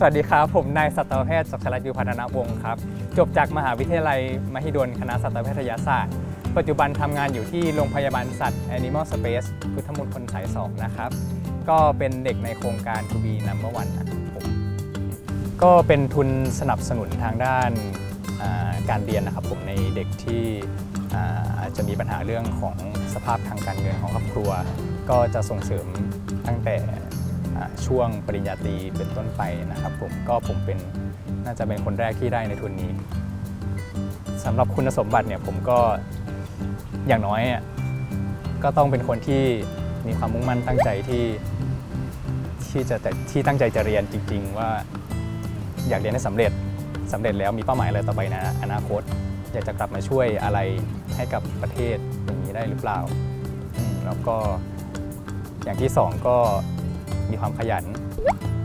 สวัสดีครับ ผมนายสัตวแพทย์ศักดิ์ชลัดยุพัฒนวงศ์ครับ จบจากมหาวิทยาลัย มหิดลคณะสัตวแพทยศาสตร์ ปัจจุบันทำงานอยู่ที่โรงพยาบาลสัตว์ Animal Space พุทธมณฑลสาย2นะครับ ก็เป็นเด็กในโครงการ To be number one นะครับผมก็เป็นทุนสนับสนุนทางด้านการเรียนนะครับผมในเด็กที่อาจจะมีปัญหาเรื่องของสภาพทางการเงินของครอบครัว ก็จะส่งเสริมตั้งแต่ ช่วงปริญญาตรีเป็นต้นไปนะครับผมก็ผมเป็นน่าจะเป็นคนแรกที่ได้ในทุนนี้สำหรับคุณสมบัติเนี่ยผมก็อย่างน้อยก็ต้องเป็นคนที่มีความมุ่งมั่นตั้งใจที่ที่จะแต่ที่ตั้งใจจะเรียนจริง ๆ ว่าอยากเรียนให้สำเร็จสำเร็จแล้วมีเป้าหมายอะไรต่อไปในอนาคต อยากจะกลับมาช่วยอะไรให้กับประเทศอย่างนี้ได้หรือเปล่า แล้วก็อย่างที่สองก็ มีความขยัน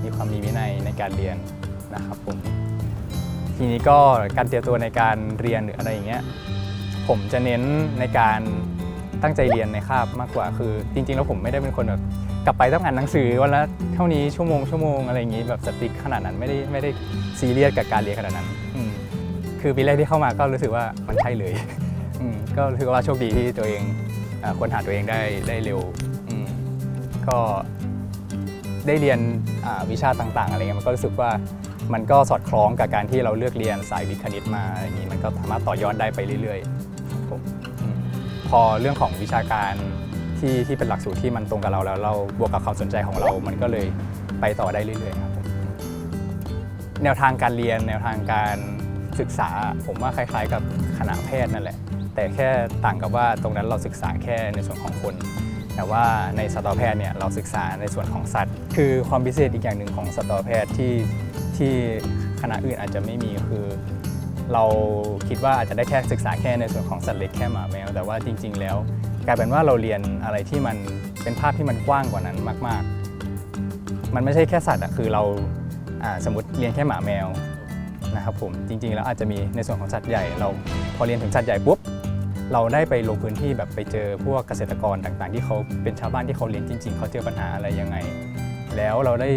มีความมีวินัยในการเรียนนะครับผมทีนี้ก็การเตรียมตัวในการเรียนหรืออะไรอย่างเงี้ยผมจะเน้นในการตั้งใจเรียนในคาบมากกว่าคือ จริง ๆ แล้วผมไม่ได้เป็นคนแบบกลับไปต้องอ่านหนังสือวันละเท่านี้ชั่วโมงชั่วโมงอะไรอย่างงี้แบบสติ๊กขนาดนั้นไม่ได้ไม่ได้ซีเรียสกับการเรียนขนาดนั้นคือปีแรกที่เข้ามาก็รู้สึกว่ามันใช่เลยก็รู้สึกว่าโชคดีที่ตัวเองอค้นหาตัวเองได้ได้เร็วก็ ได้เรียนวิชาต่างๆอะไรเงี้ยมันก็รู้สึกว่ามันก็สอดคล้องกับการที่เราเลือกเรียนสายวิทย์คณิตมาอย่างนี้มันก็สามารถต่อยอดได้ไปเรื่อยๆครับผมพอเรื่องของวิชาการที่ที่เป็นหลักสูตรที่มันตรงกับเราแล้วเราบวกกับความสนใจของเรา มันก็เลยไปต่อได้เรื่อยๆครับแนวทางการเรียน แนวทางการศึกษา ผมว่าคล้ายๆ กับคณะแพทย์นั่นแหละ แต่แค่ต่างกับว่าตรงนั้นเราศึกษาแค่ในส่วนของคน แต่ว่าในสัตวแพทย์เนี่ยเราศึกษาในส่วนของสัตว์ คือความพิเศษอีกอย่างหนึ่งของสัตวแพทย์ที่ที่คณะอื่นอาจจะไม่มีคือเราคิดว่าอาจจะได้แค่ศึกษาแค่ในส่วนของสัตว์เล็กแค่หมาแมว แต่ว่าจริง ๆ แล้วกลายเป็นว่าเราเรียนอะไรที่มันเป็นภาพที่มันกว้างกว่านั้นมาก ๆ มันไม่ใช่แค่สัตว์อะคือเราอ่าสมมติเรียนแค่หมาแมวนะครับผมจริง ๆ แล้วอาจจะมีในส่วนของสัตว์ใหญ่ เราพอเรียนถึงสัตว์ใหญ่ปุ๊บ เราได้ไปลงพื้นที่แบบไปเจอพวกเกษตรกรต่างๆ ที่เขาเป็นชาวบ้านที่เขาเลี้ยงจริง ๆ เขาเจอปัญหาอะไรยังไง แล้วเราได้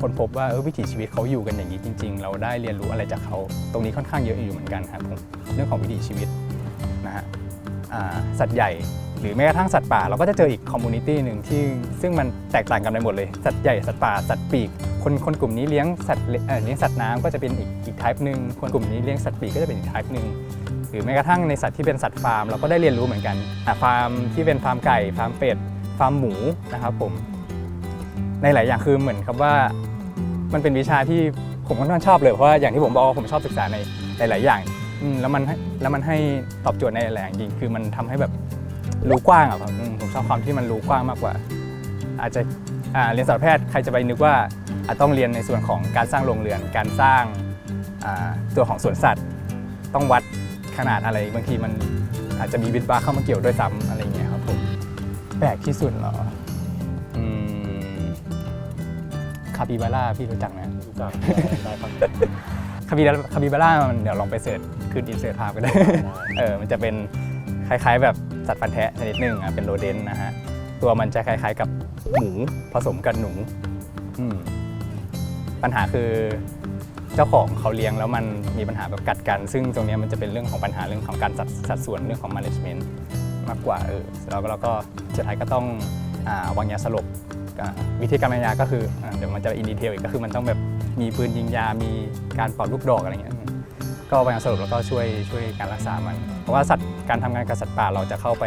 ค้นพบว่าเออวิถีชีวิตเขาอยู่กันอย่างนี้จริง ๆ เราได้เรียนรู้อะไรจากเขาตรงนี้ค่อนข้างเยอะอยู่เหมือนกันครับผมเรื่องของวิถีชีวิตนะฮะสัตว์ใหญ่หรือแม้กระทั่งสัตว์ป่าเราก็จะเจออีกคอมมูนิตี้หนึ่งที่ซึ่งมันแตกต่างกันไปหมดเลย สัตว์ใหญ่สัตว์ป่าสัตว์ปีกคนคนกลุ่มนี้เลี้ยงสัตว์เลี้ยงสัตว์น้ำก็จะเป็นอีกอีก type หนึ่งคนกลุ่มนี้เลี้ยงสัตว์ปีกก็จะเป็นอีก type หนึ่ง หรือแม้กระทั่งในสัตว์ที่เป็นสัตว์ฟาร์มเราก็ได้เรียนรู้เหมือนกันฟาร์มที่เป็นฟาร์มไก่ฟาร์มเป็ดฟาร์มหมูนะครับผมในหลายอย่างคือเหมือนครับว่ามันเป็นวิชาที่ผมค่อนข้างชอบเลยเพราะว่าอย่างที่ผมบอกผมชอบศึกษาในหลาย ๆ อย่างแล้วมันแล้วมันให้ตอบโจทย์ในหลายอย่างจริงคือมันทำให้แบบรู้กว้างอะครับอืมผมชอบความที่มันรู้กว้างมากกว่า อาจจะเรียนสัตวแพทย์ใครจะไปนึกว่าอาจต้องเรียนในส่วนของการสร้างโรงเรือน การสร้างตัวของสวนสัตว์ ต้องวัด ขนาดอะไร บางทีมันอาจจะมีวิทย์บาเข้ามาเกี่ยวด้วยซ้ำอะไรอย่างเงี้ยครับผมแปลกที่สุดเหรออืมคาปิบาร่าพี่รู้จักไหมรู้จักได้ฟังคาปิบาร่าคาปิบาร่ามันเดี๋ยวลองไปเสิร์ชคืนอินเสิร์ตภาพก็ได้เออมันจะเป็นคล้ายๆ แบบสัตว์ฟันแทะชนิดหนึ่งอะเป็นโรเดนต์นะฮะตัวมันจะคล้ายๆกับหมูผสมกับหนูอืมปัญหาคือ เจ้าของเขาเลี้ยงแล้วมันมีปัญหาแบบกัดกัน ซึ่งตรงนี้มันจะเป็นเรื่องของปัญหาเรื่องของการสัดสัดส่วนเรื่องของ management มากกว่าเออแล้วก็เราก็สุดท้ายก็ต้องอวางยาสลบวิธีการวางยาก็คืออเดี๋ยวมันจะอินดีเทลอีกก็คือมันต้องแบบมีปืนยิงยา มีการเป่าลูกดอกอะไรเงี้ยก็วางยาสลบแล้วก็ช่วยช่วยการรักษามัน เพราะว่าสัตว์การทำงานกับสัตว์ป่าเราจะเข้าไป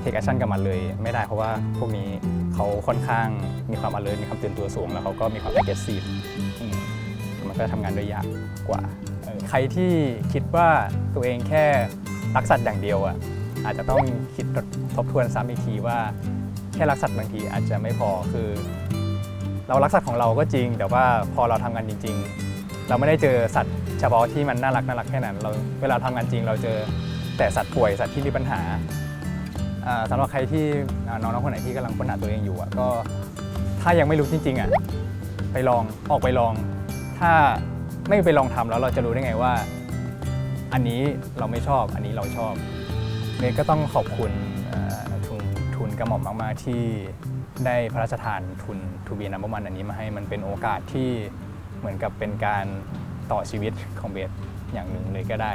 เทคแอคชั่นกับมันเลยไม่ได้เพราะว่าพวกนี้เขาค่อนข้างมีความ alert มีความตื่นตัวสูง แล้วเขาก็มีความ aggressive ก็ทำงานด้วยยากกว่าเออใครที่คิดว่าตัวเองแค่รักสัตว์อย่างเดียวอะอาจจะต้องคิดทบทวนซ้ำอีกทีว่า แค่รักสัตว์บางทีอาจจะไม่พอคือ เรารักสัตว์ของเราก็จริง แต่ว่าพอเราทำงานจริง ๆ เราไม่ได้เจอสัตว์เฉพาะที่มันน่ารักน่ารักแค่นั้นเราเวลาทำงานจริง เราเจอแต่สัตว์ป่วยสัตว์ที่มีปัญหาอ่าสำหรับใครที่อ่าน้องๆคนไหนที่กำลังค้นหาตัวเองอยู่อะก็ถ้ายังไม่รู้จริงๆอะไปลองออกไปลอง ถ้าไม่ไปลองทำแล้วเราจะรู้ได้ไงว่า อันนี้เราไม่ชอบ อันนี้เราชอบเมย์ก็ต้องขอบคุณทุนทุนกระหม่อมมาก ๆ ที่ได้พระราชทานทุนทูบีนัมเบอร์มันอันนี้มาให้มันเป็นโอกาสที่เหมือนกับเป็นการต่อชีวิตของเบสอย่างหนึ่งเลยก็ได้